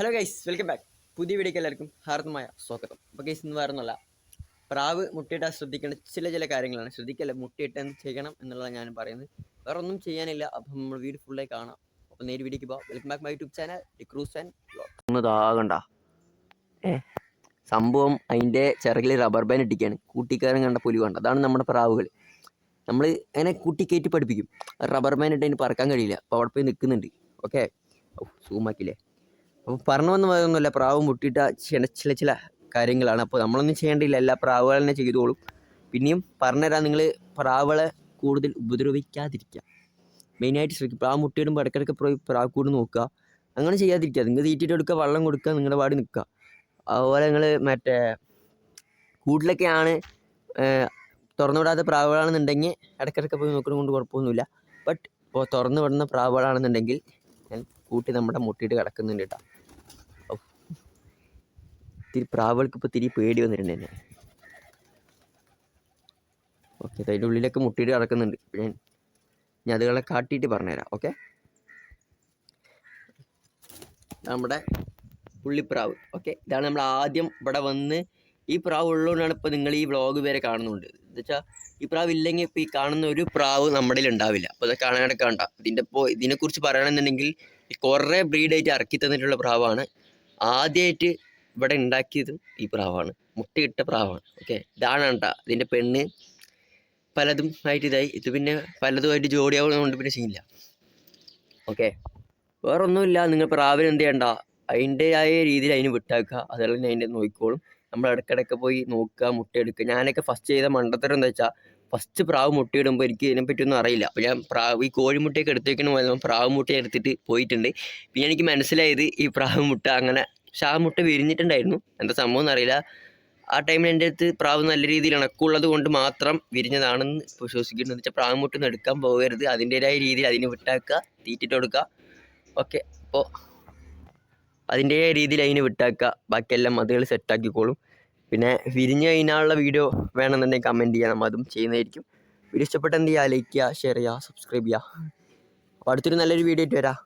Hello guys welcome back പുതിയ വീഡിയോക്ക് എല്ലാവർക്കും ഹാർദമായ സ്വാഗതം. അപ്പോൾ ഗൈസ് ഇന്ന് വേറൊന്നുമല്ല പ്രാവ് മുട്ടയിട്ടാൽ ശ്രദ്ധിക്കേണ്ട ചില ചില കാര്യങ്ങളാണ്. ശ്രദ്ധിക്കല്ല മുട്ടയിട്ട് ചെയ്യണം എന്നുള്ളതാണ് ഞാൻ പറയുന്നത്. വേറെ ഒന്നും ചെയ്യാനില്ല. അപ്പം നമ്മൾ വീട് ഫുള്ളായി കാണാം. അപ്പോൾ നേരി വീഡിയോക്ക് പോകാം welcome back my YouTube channel റിക്രൂസ് and ഒന്ന് താകണ്ട സംഭവം അതിന്റെ ചിറകിൽ റബ്ബർ ബാൻഡ് ഇട്ടിക്കുകയാണ് കൂട്ടിക്കാരൻ കണ്ട പുലി കണ്ട. അതാണ് നമ്മുടെ പ്രാവുകൾ. നമ്മൾ അങ്ങനെ കൂട്ടിക്കയറ്റി പഠിപ്പിക്കും. റബ്ബർ ബാൻഡ് ഇട്ട് അതിന് പറക്കാൻ കഴിയില്ല. അപ്പോൾ അവിടെ പോയി നിൽക്കുന്നുണ്ട് ഓക്കെ സൂമാക്കില്ലേ അപ്പോൾ പറഞ്ഞു വന്ന ഒന്നുമില്ല പ്രാവ് മുട്ടിയിട്ട ചില ചില ചില കാര്യങ്ങളാണ്. അപ്പോൾ നമ്മളൊന്നും ചെയ്യേണ്ടിയില്ല. എല്ലാ പ്രാവുകൾ തന്നെ ചെയ്തോളും. പിന്നെയും പറഞ്ഞുതരാം. നിങ്ങൾ പ്രാവുകളെ കൂടുതൽ ഉപദ്രവിക്കാതിരിക്കുക. മെയിനായിട്ട് ശ്രദ്ധിക്കുക. പ്രാവ് മുട്ടയിടുമ്പോൾ ഇടയ്ക്കിടയ്ക്ക് പോയി പ്രാവ് കൂട് നോക്കുക. അങ്ങനെ ചെയ്യാതിരിക്കുക. നിങ്ങൾ തീറ്റിട്ട് എടുക്കുക വെള്ളം കൊടുക്കുക നിങ്ങളുടെ പാടി നിൽക്കുക. അതുപോലെ നിങ്ങൾ മറ്റേ കൂട്ടിലൊക്കെയാണ് തുറന്നു വിടാത്ത പ്രാവുകളാണെന്നുണ്ടെങ്കിൽ ഇടയ്ക്കിടയ്ക്ക് പോയി നോക്കുന്നത് കൊണ്ട് കുഴപ്പമൊന്നുമില്ല. ബട്ട് ഇപ്പോൾ തുറന്നു വിടുന്ന പ്രാവുകളാണെന്നുണ്ടെങ്കിൽ കൂട്ടി നമ്മുടെ മുട്ടിയിട്ട് കിടക്കുന്നുണ്ട് കേട്ടോ. ഇത്തിരി പ്രാവുകൾക്ക് ഇപ്പോൾ തിരി പേടി വന്നിട്ടുണ്ട് തന്നെ ഓക്കെ അതിന്റെ ഉള്ളിലൊക്കെ മുട്ടിയിട്ട് കിടക്കുന്നുണ്ട് ഞാൻ ഞാൻ അതുകളെ കാട്ടിയിട്ട് പറഞ്ഞുതരാം ഓക്കെ നമ്മുടെ പുള്ളിപ്രാവ് ഓക്കെ ഇതാണ് നമ്മൾ ആദ്യം ഇവിടെ വന്ന് ഈ പ്രാവ് ഉള്ളതുകൊണ്ടാണ് ഇപ്പോൾ നിങ്ങൾ ഈ വ്ളോഗ് വരെ കാണുന്നുണ്ട്. എന്ന് വെച്ചാൽ ഈ പ്രാവ് ഇല്ലെങ്കിൽ ഇപ്പോൾ ഈ കാണുന്ന ഒരു പ്രാവ് നമ്മുടെ ഉണ്ടാവില്ല. അപ്പോൾ ഇത് കാണാനൊക്കെ കണ്ട. ഇതിന്റെ ഇപ്പോൾ ഇതിനെക്കുറിച്ച് പറയണമെന്നുണ്ടെങ്കിൽ കുറേ ബ്രീഡായിട്ട് ഇറക്കി തന്നിട്ടുള്ള പ്രാവാണ്. ആദ്യമായിട്ട് ഇവിടെ ഉണ്ടാക്കിയത് ഈ പ്രാവാണ്. മുട്ടയിട്ട പ്രാവാണ്. ഓക്കെ ഇതാണ് കേട്ടോ. ഇതിന്റെ പെണ്ണ് പലതും ആയിട്ട് ഇതായി. ഇത് പിന്നെ പലതുമായിട്ട് ജോഡിയാവുന്നതുകൊണ്ട് പിന്നെ ചെയ്യില്ല. ഓക്കെ വേറൊന്നുമില്ല. നിങ്ങൾ പ്രാവിന് എന്ത് ചെയ്യണ്ട? അതിന്റെതായ രീതിയിൽ അതിന് വിട്ടാക്കുക. അതുപോലെ അതിന്റെ നോക്കിക്കോളും. നമ്മൾ ഇടയ്ക്കിടയ്ക്ക് പോയി നോക്കുക മുട്ടയെടുക്കുക ഞാനൊക്കെ ഫസ്റ്റ് ചെയ്ത മണ്ടത്തരം എന്താ വെച്ചാൽ ഫസ്റ്റ് പ്രാവ് മുട്ടയിടുമ്പോൾ എനിക്ക് ഇതിനെപ്പറ്റിയൊന്നും അറിയില്ല. അപ്പോൾ ഞാൻ പ്രാവ് ഈ കോഴിമുട്ടയൊക്കെ എടുത്തേക്കണ പോലെ പ്രാവ് മുട്ട എടുത്തിട്ട് പോയിട്ടുണ്ട്. പിന്നെ എനിക്ക് മനസ്സിലായത് ഈ പ്രാവ് മുട്ട അങ്ങനെ പക്ഷെ മുട്ട വിരിഞ്ഞിട്ടുണ്ടായിരുന്നു. എന്താ സംഭവം എന്നറിയില്ല. ആ ടൈമിൽ എന്റെ അടുത്ത് പ്രാവ് നല്ല രീതിയിൽ ഇണക്കുള്ളത് കൊണ്ട് മാത്രം വിരിഞ്ഞതാണെന്ന് വിശ്വസിക്കുന്നത് വെച്ചാൽ പ്രാവ് മുട്ട ഒന്നും എടുക്കാൻ പോകരുത്. അതിന്റെതായ രീതിയിൽ അതിന് വിട്ടാക്കുക തീറ്റിട്ട് കൊടുക്കുക. ഓക്കെ അപ്പോൾ അതിന്റെതായ രീതിയിൽ അതിന് വിട്ടാക്കുക. ബാക്കിയെല്ലാം അതുകൾ സെറ്റാക്കിക്കോളും പിന്നെ വിരിഞ്ഞ് കഴിഞ്ഞാലുള്ള വീഡിയോ വേണമെന്നുണ്ടെങ്കിൽ കമന്റ് ചെയ്യാം. നമ്മൾ അതും ചെയ്യുന്നതായിരിക്കും. വീഡിയോ ഇഷ്ടപ്പെട്ടെന്ത് ചെയ്യുക ലൈക്ക് ചെയ്യുക ഷെയർ ചെയ്യുക സബ്സ്ക്രൈബ് ചെയ്യുക. അപ്പോൾ അടുത്തൊരു നല്ലൊരു വീഡിയോ ആയിട്ട് വരാം.